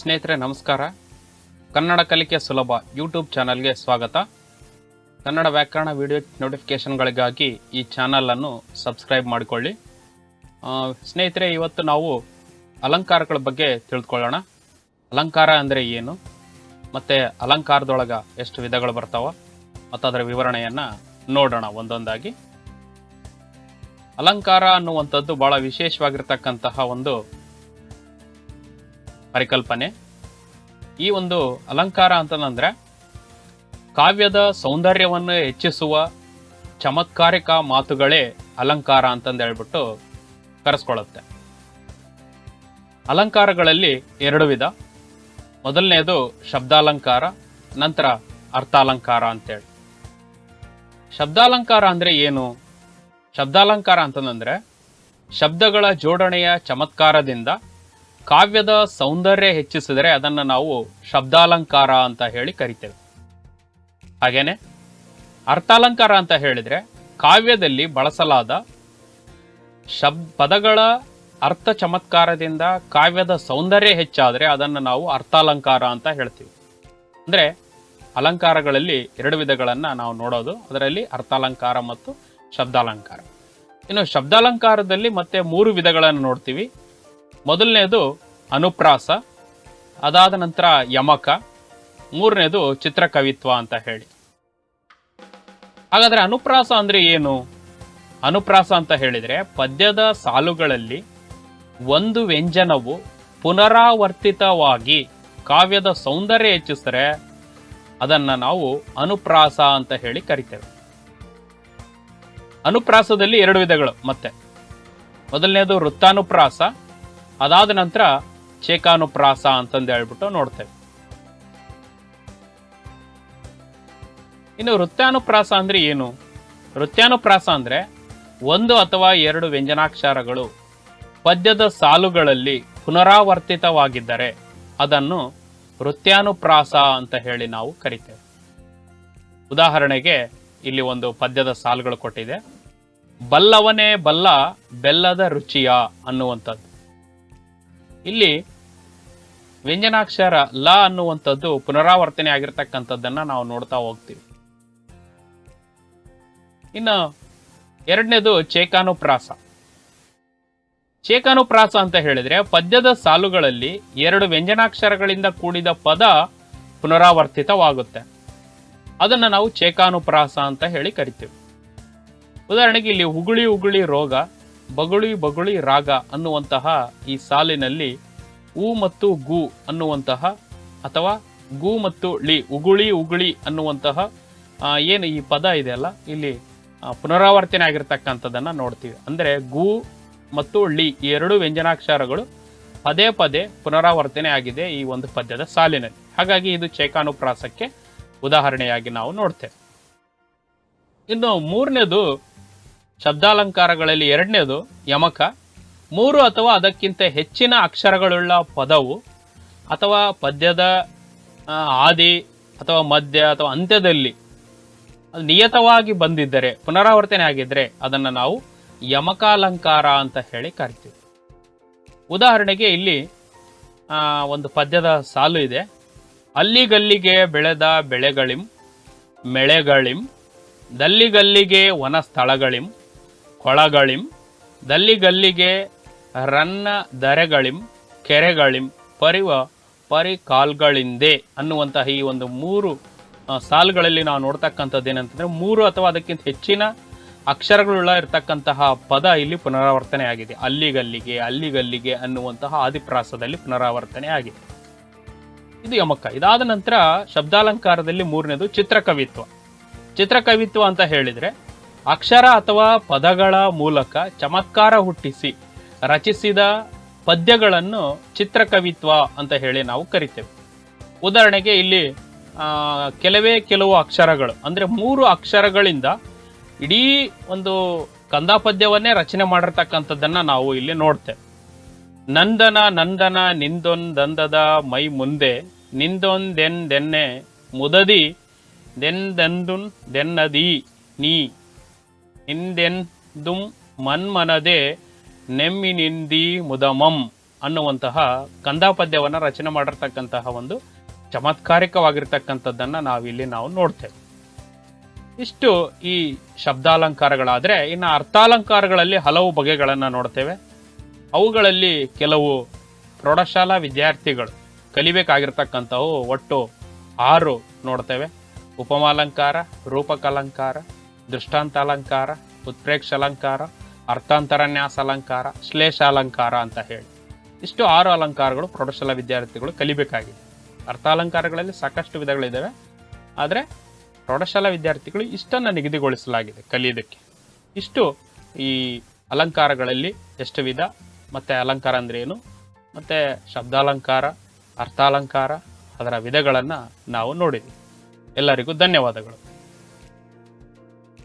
ಸ್ನೇಹಿತರೆ, ನಮಸ್ಕಾರ. ಕನ್ನಡ ಕಲಿಕೆ ಸುಲಭ ಯೂಟ್ಯೂಬ್ ಚಾನಲ್ಗೆ ಸ್ವಾಗತ. ಕನ್ನಡ ವ್ಯಾಕರಣ ವಿಡಿಯೋ ನೋಟಿಫಿಕೇಷನ್ಗಳಿಗಾಗಿ ಈ ಚಾನಲನ್ನು ಸಬ್ಸ್ಕ್ರೈಬ್ ಮಾಡಿಕೊಳ್ಳಿ. ಸ್ನೇಹಿತರೆ, ಇವತ್ತು ನಾವು ಅಲಂಕಾರಗಳ ಬಗ್ಗೆ ತಿಳ್ಕೊಳ್ಳೋಣ. ಅಲಂಕಾರ ಅಂದರೆ ಏನು? ಮತ್ತು ಅಲಂಕಾರದೊಳಗೆ ಎಷ್ಟು ವಿಧಗಳು ಬರ್ತಾವ? ಮತ್ತು ಅದರ ವಿವರಣೆಯನ್ನು ನೋಡೋಣ ಒಂದೊಂದಾಗಿ. ಅಲಂಕಾರ ಅನ್ನುವಂಥದ್ದು ಭಾಳ ವಿಶೇಷವಾಗಿರ್ತಕ್ಕಂತಹ ಒಂದು ಪರಿಕಲ್ಪನೆ. ಈ ಒಂದು ಅಲಂಕಾರ ಅಂತಂದ್ರೆ ಕಾವ್ಯದ ಸೌಂದರ್ಯವನ್ನು ಹೆಚ್ಚಿಸುವ ಚಮತ್ಕಾರಿಕ ಮಾತುಗಳೇ ಅಲಂಕಾರ ಅಂತಂದು ಹೇಳ್ಬಿಟ್ಟು ಕರೆಸ್ಕೊಳ್ಳುತ್ತೆ ಅಲಂಕಾರಗಳಲ್ಲಿ ಎರಡು ವಿಧ. ಮೊದಲನೇದು ಶಬ್ದಾಲಂಕಾರ, ನಂತರ ಅರ್ಥಾಲಂಕಾರ ಅಂತೇಳಿ. ಶಬ್ದಾಲಂಕಾರ ಅಂದ್ರೆ ಏನು? ಶಬ್ದಾಲಂಕಾರ ಅಂತಂದ್ರೆ ಶಬ್ದಗಳ ಜೋಡಣೆಯ ಚಮತ್ಕಾರದಿಂದ ಕಾವ್ಯದ ಸೌಂದರ್ಯ ಹೆಚ್ಚಿಸಿದರೆ ಅದನ್ನು ನಾವು ಶಬ್ದಾಲಂಕಾರ ಅಂತ ಹೇಳಿ ಕರಿತೇವೆ. ಹಾಗೇನೆ ಅರ್ಥಾಲಂಕಾರ ಅಂತ ಹೇಳಿದರೆ ಕಾವ್ಯದಲ್ಲಿ ಬಳಸಲಾದ ಶಬ್, ಪದಗಳ ಅರ್ಥ ಚಮತ್ಕಾರದಿಂದ ಕಾವ್ಯದ ಸೌಂದರ್ಯ ಹೆಚ್ಚಾದರೆ ಅದನ್ನು ನಾವು ಅರ್ಥಾಲಂಕಾರ ಅಂತ ಹೇಳ್ತೀವಿ. ಅಂದರೆ ಅಲಂಕಾರಗಳಲ್ಲಿ ಎರಡು ವಿಧಗಳನ್ನು ನಾವು ನೋಡೋದು. ಅದರಲ್ಲಿ ಅರ್ಥಾಲಂಕಾರ ಮತ್ತು ಶಬ್ದಾಲಂಕಾರ. ಇನ್ನು ಶಬ್ದಾಲಂಕಾರದಲ್ಲಿ ಮತ್ತೆ ಮೂರು ವಿಧಗಳನ್ನು ನೋಡ್ತೀವಿ. ಮೊದಲನೇದು ಅನುಪ್ರಾಸ, ಅದಾದ ನಂತರ ಯಮಕ, ಮೂರನೇದು ಚಿತ್ರಕವಿತ್ವ ಅಂತ ಹೇಳಿ. ಹಾಗಾದರೆ ಅನುಪ್ರಾಸ ಅಂದ್ರೆ ಏನು? ಅನುಪ್ರಾಸ ಅಂತ ಹೇಳಿದ್ರೆ ಪದ್ಯದ ಸಾಲುಗಳಲ್ಲಿ ಒಂದು ವ್ಯಂಜನವು ಪುನರಾವರ್ತಿತವಾಗಿ ಕಾವ್ಯದ ಸೌಂದರ್ಯ ಹೆಚ್ಚಿಸಿದರೆ ಅದನ್ನ ನಾವು ಅನುಪ್ರಾಸ ಅಂತ ಹೇಳಿ ಕರಿತೇವೆ. ಅನುಪ್ರಾಸದಲ್ಲಿ ಎರಡು ವಿಧಗಳು, ಮತ್ತೆ. ಮೊದಲನೇದು ವೃತ್ತಾನುಪ್ರಾಸ ಅದಾದ ನಂತರ ಚೇಕಾನುಪ್ರಾಸ ಅಂತಂದು ಹೇಳ್ಬಿಟ್ಟು ನೋಡ್ತೇವೆ. ಇನ್ನು ವೃತ್ತಾನುಪ್ರಾಸ ಅಂದ್ರೆ ಏನು? ವೃತ್ತಾನುಪ್ರಾಸ ಅಂದ್ರೆ ಒಂದು ಅಥವಾ ಎರಡು ವ್ಯಂಜನಾಕ್ಷರಗಳು ಪದ್ಯದ ಸಾಲುಗಳಲ್ಲಿ ಪುನರಾವರ್ತಿತವಾಗಿದ್ದರೆ ಅದನ್ನು ವೃತ್ತಾನುಪ್ರಾಸ ಅಂತ ಹೇಳಿ ನಾವು ಕರಿತೇವೆ. ಉದಾಹರಣೆಗೆ ಇಲ್ಲಿ ಒಂದು ಪದ್ಯದ ಸಾಲುಗಳು ಕೊಟ್ಟಿದೆ. ಬಲ್ಲವನೇ ಬಲ್ಲ ಬೆಲ್ಲದ ರುಚಿಯ ಅನ್ನುವಂಥದ್ದು. ಇಲ್ಲಿ ವ್ಯಂಜನಾಕ್ಷರ ಲ ಅನ್ನುವಂಥದ್ದು ಪುನರಾವರ್ತನೆ ಆಗಿರ್ತಕ್ಕಂಥದ್ದನ್ನ ನಾವು ನೋಡ್ತಾ ಹೋಗ್ತೀವಿ. ಇನ್ನು ಎರಡನೇದು ಚೇಕಾನುಪ್ರಾಸ. ಚೇಕಾನುಪ್ರಾಸ ಅಂತ ಹೇಳಿದ್ರೆ ಪದ್ಯದ ಸಾಲುಗಳಲ್ಲಿ ಎರಡು ವ್ಯಂಜನಾಕ್ಷರಗಳಿಂದ ಕೂಡಿದ ಪದ ಪುನರಾವರ್ತಿತವಾಗುತ್ತೆ. ಅದನ್ನ ನಾವು ಚೇಕಾನುಪ್ರಾಸ ಅಂತ ಹೇಳಿ ಕರಿತೀವಿ. ಉದಾಹರಣೆಗೆ ಇಲ್ಲಿ ಉಗುಳಿ ಉಗುಳಿ ರೋಗ ಬಗುಳಿ ಬಗುಳಿ ರಾಗ ಅನ್ನುವಂತಹ ಈ ಸಾಲಿನಲ್ಲಿ ಉ ಮತ್ತು ಗು ಅನ್ನುವಂತಹ ಅಥವಾ ಗು ಮತ್ತು ಳಿ, ಉಗುಳಿ ಉಗುಳಿ ಅನ್ನುವಂತಹ ಏನು ಈ ಪದ ಇದೆಯಲ್ಲ ಇಲ್ಲಿ ಪುನರಾವರ್ತನೆ ಆಗಿರ್ತಕ್ಕಂಥದ್ದನ್ನ ನೋಡ್ತೀವಿ. ಅಂದ್ರೆ ಗು ಮತ್ತು ಳಿ, ಈ ಎರಡು ವ್ಯಂಜನಾಕ್ಷರಗಳು ಪದೇ ಪದೇ ಪುನರಾವರ್ತನೆ ಆಗಿದೆ ಈ ಒಂದು ಪದ್ಯದ ಸಾಲಿನಲ್ಲಿ. ಹಾಗಾಗಿ ಇದು ಚೇಕಾನುಪ್ರಾಸಕ್ಕೆ ಉದಾಹರಣೆಯಾಗಿ ನಾವು ನೋಡ್ತೇವೆ. ಇನ್ನು ಮೂರನೇದು ಶಬ್ದಾಲಂಕಾರಗಳಲ್ಲಿ ಎರಡನೇದು ಯಮಕ. ಮೂರು ಅಥವಾ ಅದಕ್ಕಿಂತ ಹೆಚ್ಚಿನ ಅಕ್ಷರಗಳುಳ್ಳ ಪದವು ಅಥವಾ ಪದ್ಯದ ಆದಿ ಅಥವಾ ಮಧ್ಯ ಅಥವಾ ಅಂತ್ಯದಲ್ಲಿ ನಿಯತವಾಗಿ ಬಂದಿದ್ದರೆ, ಪುನರಾವರ್ತನೆ ಆಗಿದ್ದರೆ ಅದನ್ನು ನಾವು ಯಮಕಾಲಂಕಾರ ಅಂತ ಹೇಳಿ ಕರಿತೀವಿ. ಉದಾಹರಣೆಗೆ ಇಲ್ಲಿ ಒಂದು ಪದ್ಯದ ಸಾಲು ಇದೆ. ಅಲ್ಲಿಗಲ್ಲಿಗೆ ಬೆಳೆದ ಬೆಳೆಗಳಿಂ, ಮೆಳೆಗಳಿಂ, ದಲ್ಲಿಗಲ್ಲಿಗೆ ವನ ಸ್ಥಳಗಳಿಂ ಕೊಳಗಳಿಂ, ದಲ್ಲಿಗಲ್ಲಿಗೆ ರನ್ನ ದರೆಗಳಿಂ, ಕೆರೆಗಳಿಂ, ಪರಿವ ಪರಿಕಾಲ್ಗಳಿಂದೆ ಅನ್ನುವಂತಹ ಈ ಒಂದು ಮೂರು ಸಾಲುಗಳಲ್ಲಿ ನಾವು ನೋಡ್ತಕ್ಕಂಥದ್ದು ಏನಂತಂದ್ರೆ ಮೂರು ಅಥವಾ ಅದಕ್ಕಿಂತ ಹೆಚ್ಚಿನ ಅಕ್ಷರಗಳುಳ್ಳ ಇರತಕ್ಕಂತಹ ಪದ ಇಲ್ಲಿ ಪುನರಾವರ್ತನೆ ಆಗಿದೆ. ಅಲ್ಲಿಗಲ್ಲಿಗೆ ಅಲ್ಲಿಗಲ್ಲಿಗೆ ಅನ್ನುವಂತಹ ಆದಿಪ್ರಾಸದಲ್ಲಿ ಪುನರಾವರ್ತನೆ ಆಗಿದೆ. ಇದು ಯಮಕ. ಇದಾದ ನಂತರ ಶಬ್ದಾಲಂಕಾರದಲ್ಲಿ ಮೂರನೇದು ಚಿತ್ರಕವಿತ್ವ. ಚಿತ್ರಕವಿತ್ವ ಅಂತ ಹೇಳಿದ್ರೆ ಅಕ್ಷರ ಅಥವಾ ಪದಗಳ ಮೂಲಕ ಚಮತ್ಕಾರ ಹುಟ್ಟಿಸಿ, ರಚಿಸಿದ ಪದ್ಯಗಳನ್ನು ಚಿತ್ರಕವಿತ್ವ ಅಂತ ಹೇಳಿ ನಾವು ಕರಿತೇವೆ. ಉದಾಹರಣೆಗೆ ಇಲ್ಲಿ ಕೆಲವೇ ಕೆಲವು ಅಕ್ಷರಗಳು, ಅಂದರೆ ಮೂರು ಅಕ್ಷರಗಳಿಂದ ಇಡೀ ಒಂದು ಕಂದಾಪದ್ಯವನ್ನೇ ರಚನೆ ಮಾಡಿರ್ತಕ್ಕಂಥದ್ದನ್ನು ನಾವು ಇಲ್ಲಿ ನೋಡ್ತೇವೆ. ನಂದನ ನಂದನ ನಿಂದೊಂದಂದದ ಮೈ ಮುಂದೆ ನಿಂದೊಂದೆಂದೆನ್ನೆ ಮುದದಿ ದೆಂದೆಂದುನ್ ದೆನ್ನದಿ, ನೀ. ಹಿಂದೆಂದುಂ ಮನ್ಮನದೆ ನೆಮ್ಮಿನಿಂದಿ ಮುದಮಂ ಅನ್ನುವಂತಹ ಕಂದಾಪದ್ಯವನ್ನು ರಚನೆ ಮಾಡಿರ್ತಕ್ಕಂತಹ ಒಂದು ಚಮತ್ಕಾರಿಕವಾಗಿರ್ತಕ್ಕಂಥದ್ದನ್ನು ನಾವಿಲ್ಲಿ ನಾವು ನೋಡ್ತೇವೆ. ಇಷ್ಟು ಈ ಶಬ್ದಾಲಂಕಾರಗಳಾದರೆ, ಇನ್ನು ಅರ್ಥಾಲಂಕಾರಗಳಲ್ಲಿ ಹಲವು ಬಗೆಗಳನ್ನು ನೋಡ್ತೇವೆ. ಅವುಗಳಲ್ಲಿ ಕೆಲವು ಪ್ರೌಢಶಾಲಾ ವಿದ್ಯಾರ್ಥಿಗಳು ಕಲಿಬೇಕಾಗಿರ್ತಕ್ಕಂಥವು ಒಟ್ಟು ಆರು ನೋಡ್ತೇವೆ. ಉಪಮಾಲಂಕಾರ, ರೂಪಕಲಂಕಾರ ದೃಷ್ಟಾಂತಾಲಂಕಾರ ಉತ್ಪ್ರೇಕ್ಷ ಅಲಂಕಾರ ಅರ್ಥಾಂತರನ್ಯಾಸ ಅಲಂಕಾರ ಶ್ಲೇಷ ಅಲಂಕಾರ ಅಂತ ಹೇಳಿ. ಇಷ್ಟು ಆರು ಅಲಂಕಾರಗಳು ಪ್ರೌಢಶಾಲಾ ವಿದ್ಯಾರ್ಥಿಗಳು ಕಲಿಬೇಕಾಗಿದೆ. ಅರ್ಥಾಲಂಕಾರಗಳಲ್ಲಿ ಸಾಕಷ್ಟು ವಿಧಗಳಿದ್ದಾವೆ. ಆದರೆ ಪ್ರೌಢಶಾಲಾ ವಿದ್ಯಾರ್ಥಿಗಳು ಇಷ್ಟನ್ನು ನಿಗದಿಗೊಳಿಸಲಾಗಿದೆ ಕಲಿಯೋದಕ್ಕೆ. ಇಷ್ಟು ಈ ಅಲಂಕಾರಗಳಲ್ಲಿ ಎಷ್ಟು ವಿಧ, ಮತ್ತು ಅಲಂಕಾರ ಅಂದ್ರೆ ಏನು? ಮತ್ತು ಶಬ್ದಾಲಂಕಾರ, ಅರ್ಥಾಲಂಕಾರ, ಅದರ ವಿಧಗಳನ್ನು ನಾವು ನೋಡಿದ್ವಿ. ಎಲ್ಲರಿಗೂ ಧನ್ಯವಾದಗಳು.